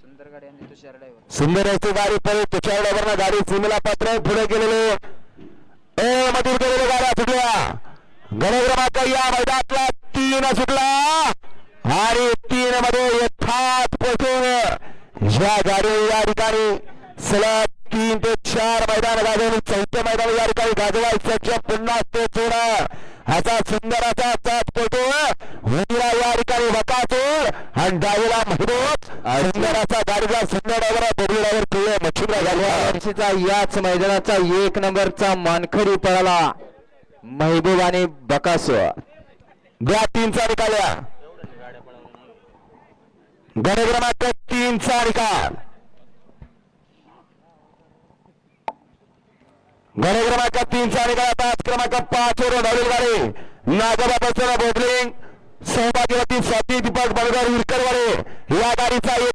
सुंदर गाडी आणि गाडी परत तुषार ड्रायव्हरनं गाडी सीमेला पात्र पुढे गेलेले. ए मधून गेलेले गाड्या सुटल्या गण या मैदानातला तीन सुटला. आणि तीन मध्ये यथात पोहोचून या गाडी या ठिकाणी सलग तीन ते चार मैदान गाजवून चौथे मैदान या ठिकाणी गाजवायचं पुन्हा ते चोर असा सुंदर असा सात पोटू हुंदरा या ठिकाणी बकासूर आणि डावीला महबूब सुंदर असा गाडीचा सुंदर ड्रायव्हर बबलू ड्रायव्हर पिवळे मच्छिंद्र वर्षीचा याच मैदानाचा एक नंबरचा मानखडी पळाला महबूब आणि बकासो. द्या तीनचा निकाल्या गण क्रमांक तीनचा निकाल. गण क्रमांक तीनचा निकाल पाच क्रमांक पाच वर धावलेली गाडी. नागोबा बसवला बोबलिंग सहभागी होती स्वाती दीपक बलगार विरकरवाडे. या गाडीचा एक